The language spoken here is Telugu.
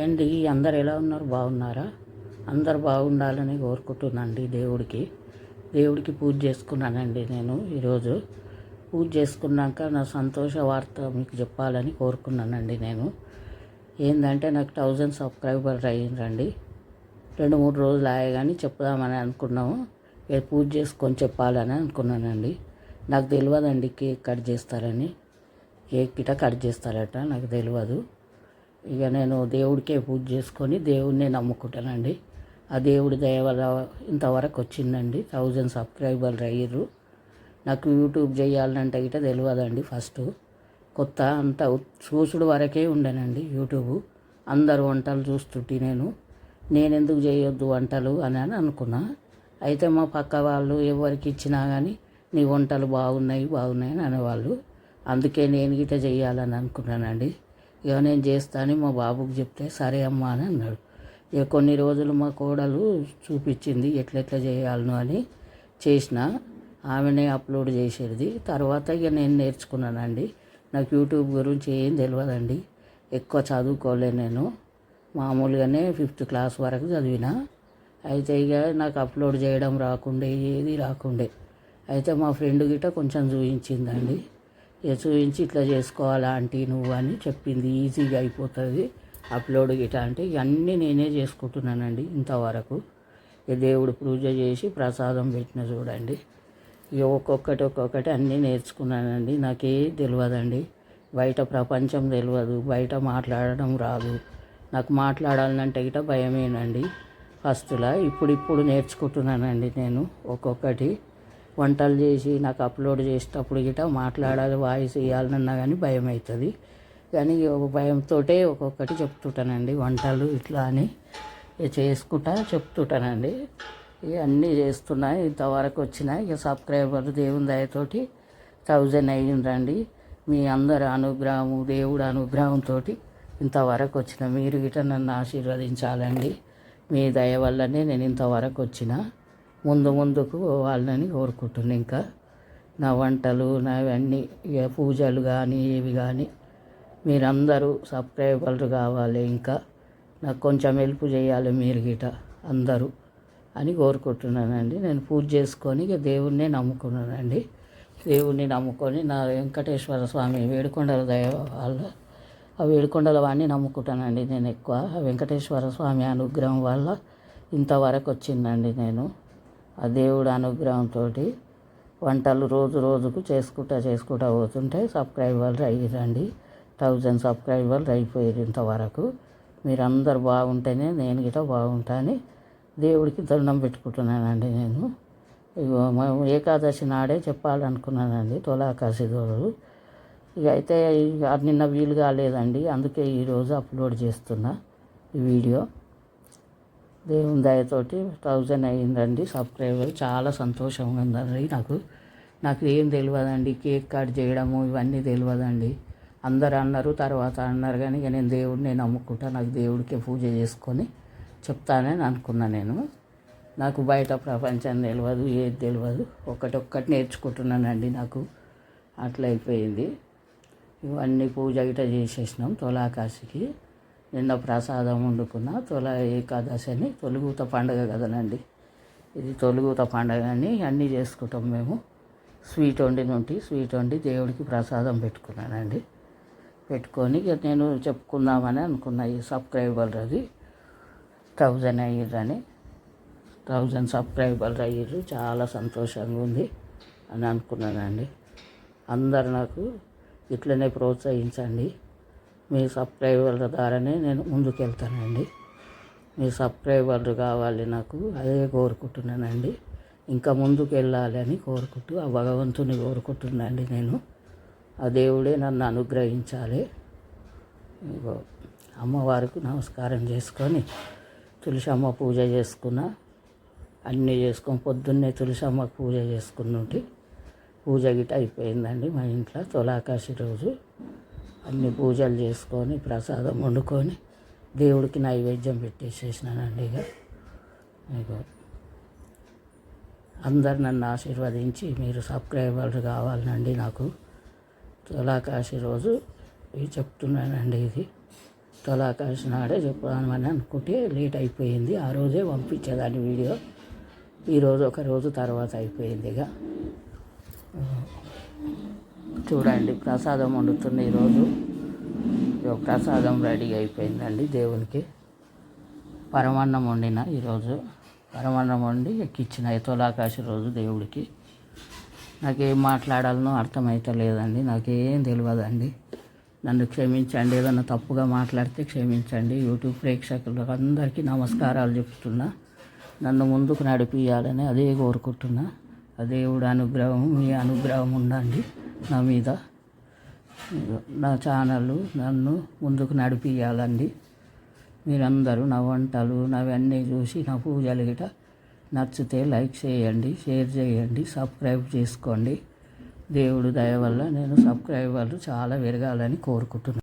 అండి అందరు ఎలా ఉన్నారు? బాగున్నారా? అందరు బాగుండాలని కోరుకుంటున్నానండి దేవుడికి. దేవుడికి పూజ చేసుకున్నానండి నేను ఈరోజు. పూజ చేసుకున్నాక నా సంతోష వార్త మీకు చెప్పాలని కోరుకున్నానండి నేను. ఏంటంటే నాకు థౌజండ్ సబ్స్క్రైబర్ అయ్యిందండి రెండు మూడు రోజులు కానీ చెప్దామని అనుకున్నాము. పూజ చేసుకొని చెప్పాలని అనుకున్నానండి. నాకు తెలియదండి కేక్ కట్ చేస్తారని. కేక్ గిట కట్ చేస్తారట నాకు తెలియదు ఇక నేను దేవుడికే పూజ చేసుకొని దేవుడినే నమ్ముకుంటానండి. ఆ దేవుడి దయ వల్ల ఇంతవరకు వచ్చిందండి. థౌజండ్ సబ్స్క్రైబర్లు అయ్యారు నాకు యూట్యూబ్ చేయాలంటే గిట తెలియదండి ఫస్ట్. కొత్త అంత చూసుడు వరకే ఉండేనండి యూట్యూబ్. అందరు వంటలు చూస్తుంటే నేను. నేను ఎందుకు చేయొద్దు వంటలు అని అని అనుకున్నా. అయితే మా పక్క వాళ్ళు ఎవరికి ఇచ్చినా కానీ నీ వంటలు బాగున్నాయి బాగున్నాయి అని అనేవాళ్ళు. అందుకే నేను గిట చేయాలని అనుకున్నానండి. ఇక నేను చేస్తాను మా బాబుకి చెప్తే సరే అమ్మా అని అన్నాడు. ఇక కొన్ని రోజులు మా కోడలు చూపించింది ఎట్లెట్లా చేయాలను అని చేసిన. ఆమెనే అప్లోడ్ చేసేది. తర్వాత ఇక నేను నేర్చుకున్నానండి. నాకు యూట్యూబ్ గురించి ఏం తెలియదండి ఎక్కువ చదువుకోలే నేను. మామూలుగానే ఫిఫ్త్ క్లాస్ వరకు చదివిన. అయితే ఇక నాకు అప్లోడ్ చేయడం రాకుండే ఏది రాకుండే. అయితే మా ఫ్రెండ్ గిట్ట కొంచెం చూపించిందండి ఇక చూపించి ఇట్లా చేసుకోవాలా ఆంటీ నువ్వు అని చెప్పింది. ఈజీగా అయిపోతుంది. అప్లోడ్ ఇట్లా అంటే ఇవన్నీ నేనే చేసుకుంటున్నానండి ఇంతవరకు. దేవుడు పూజ చేసి ప్రసాదం పెట్టిన చూడండి. ఇక ఒక్కొక్కటి ఒక్కొక్కటి అన్నీ నేర్చుకున్నానండి. నాకే తెలియదండి బయట ప్రపంచం తెలియదు బయట మాట్లాడడం రాదు. నాకు మాట్లాడాలంటే గిట భయమేనండి. ఫస్ట్లా ఇప్పుడు ఇప్పుడు నేర్చుకుంటున్నానండి నేను ఒక్కొక్కటి. వంటలు చేసి నాకు అప్లోడ్ చేసేటప్పుడు గిట మాట్లాడాలి వాయిస్ ఇవ్వాలన్నా కానీ భయం అవుతుంది. కానీ ఒక భయంతో ఒక్కొక్కటి చెప్తుంటానండి వంటలు ఇట్లా అని చేసుకుంటా చెప్తుంటానండి. ఇక అన్నీ చేస్తున్నా ఇంతవరకు వచ్చిన ఇక సబ్స్క్రైబర్ దేవుని దయతోటి థౌజండ్ అయ్యిందండి. మీ అందరి అనుగ్రహము దేవుడు అనుగ్రహంతో ఇంతవరకు వచ్చిన. మీరు గిట నన్ను ఆశీర్వదించాలండి. మీ దయ వల్లనే నేను ఇంతవరకు వచ్చిన. ముందు ముందుకు వాళ్ళని కోరుకుంటున్నాను ఇంకా నా వంటలు నావన్నీ ఇక పూజలు కానీ ఏవి కానీ మీరందరూ సబ్స్క్రైబర్లు కావాలి. ఇంకా నాకు కొంచెం హెల్ప్ చేయాలి మీరు గిట అందరూ అని కోరుకుంటున్నానండి. నేను పూజ చేసుకొని ఇక దేవుణ్ణి నమ్ముకున్నానండి. దేవుణ్ణి నమ్ముకొని నా వెంకటేశ్వర స్వామి వేడుకొండల దయ వాళ్ళ ఆ వేడుకొండల వాడిని నమ్ముకుంటానండి నేను ఎక్కువ. వెంకటేశ్వర స్వామి అనుగ్రహం వల్ల ఇంతవరకు వచ్చిందండి నేను. ఆ దేవుడు అనుగ్రహంతో వంటలు రోజు రోజుకు చేసుకుంటా చేసుకుంటా పోతుంటే సబ్స్క్రైబర్లు అయ్యారండి. థౌజండ్ సబ్స్క్రైబర్లు అయిపోయారు ఇంతవరకు మీరందరు బాగుంటేనే నేను గిట బాగుంటాను దేవుడికి దండం పెట్టుకుంటున్నానండి నేను. ఇగో మేము ఏకాదశి నాడే చెప్పాలనుకున్నానండి తులాకాశి దోడు ఇక అయితే ఇక నిన్న వీలు కాలేదండి అందుకే ఈరోజు అప్లోడ్ చేస్తున్నా ఈ వీడియో. దేవుని దయతోటి థౌజండ్ అయ్యిందండి సబ్స్క్రైబర్ చాలా సంతోషంగా ఉందండి నాకు. నాకు ఏం తెలియదండి కేక్ కట్ చేయడము ఇవన్నీ తెలియదండి అందరు అన్నారు తర్వాత అన్నారు కానీ ఇక నేను దేవుడిని నమ్ముకుంటా నాకు దేవుడికి పూజ చేసుకొని చెప్తానని అనుకున్నా నేను. నాకు బయట ప్రపంచం తెలియదు ఏది తెలియదు ఒకటొక్కటి నేర్చుకుంటున్నానండి నాకు. అట్లా అయిపోయింది ఇవన్నీ పూజ గిట చేసేసినాం తులాకాశికి. నిన్న ప్రసాదం వండుకున్న తొల ఏకాదశి అని తొలుగుత పండగ కదనండి ఇది తొలుగుత పండగ అని అన్నీ చేసుకుంటాం మేము. స్వీట్ వండి నుండి స్వీట్ వండి దేవుడికి ప్రసాదం పెట్టుకున్నానండి. పెట్టుకొని ఇక నేను చెప్పుకుందామని అనుకున్నా ఈ సబ్స్క్రైబర్ అది. థౌజండ్ అయ్యారని థౌజండ్ సబ్స్క్రైబర్లు అయ్యారు చాలా సంతోషంగా ఉంది అని అనుకున్నానండి. అందరు నాకు ఇట్లనే ప్రోత్సహించండి. మీ సబ్స్క్రైబర్ల ద్వారానే నేను ముందుకు వెళ్తానండి మీ సబ్స్క్రైబర్లు కావాలి నాకు అదే కోరుకుంటున్నానండి. ఇంకా ముందుకు వెళ్ళాలి అని కోరుకుంటూ ఆ భగవంతుని కోరుకుంటున్నానండి నేను. ఆ దేవుడే నన్ను అనుగ్రహించాలి. అమ్మవారికి నమస్కారం చేసుకొని తులసమ్మ పూజ చేసుకున్నా అన్నీ చేసుకొని పొద్దున్నే తులసమ్మకు పూజ చేసుకున్నట్టు పూజ గిట అయిపోయిందండి మా ఇంట్లో తులాకాశి రోజు. అన్ని పూజలు చేసుకొని ప్రసాదం వండుకొని దేవుడికి నైవేద్యం పెట్టేసేసినానండి ఇక. మీకు అందరు నన్ను ఆశీర్వదించి మీరు సబ్స్క్రైబర్లు కావాలండి నాకు. తులాకాశి రోజు ఇది చెప్తున్నానండి ఇది. తొలాకాశి నాడే చెప్పుదామని అనుకుంటే లేట్ అయిపోయింది. ఆ రోజే పంపించేదాన్ని వీడియో. ఈరోజు ఒక రోజు తర్వాత అయిపోయింది ఇక. చూడండి ప్రసాదం వండుతున్న ఈరోజు ప్రసాదం రెడీ అయిపోయిందండి దేవునికి. పరమాన్నం వండిన ఈరోజు పరమాన్నం వండి ఎక్కిచ్చిన తొలాకాశ రోజు దేవుడికి. నాకేం మాట్లాడాలనో అర్థమైతలేదండి నాకేం తెలియదండి నన్ను క్షమించండి ఏదన్నా తప్పుగా మాట్లాడితే క్షమించండి. యూట్యూబ్ ప్రేక్షకులకు అందరికీ నమస్కారాలు చెప్తున్నా. నన్ను ముందుకు నడిపియాలని అదే కోరుకుంటున్నా. దేవుడు అనుగ్రహం మీ అనుగ్రహం ఉండండి. నా మీద. నా ఛానల్ నన్ను ముందుకు నడిపియాలండి మీరందరూ నా వంటలు నవన్నీ చూసి నా పూజలు గిట నచ్చితే లైక్ చేయండి షేర్ చేయండి సబ్స్క్రైబ్ చేసుకోండి. దేవుడు దయ వల్ల నేను సబ్స్క్రైబర్లు చాలా పెరగాలని కోరుకుంటున్నాను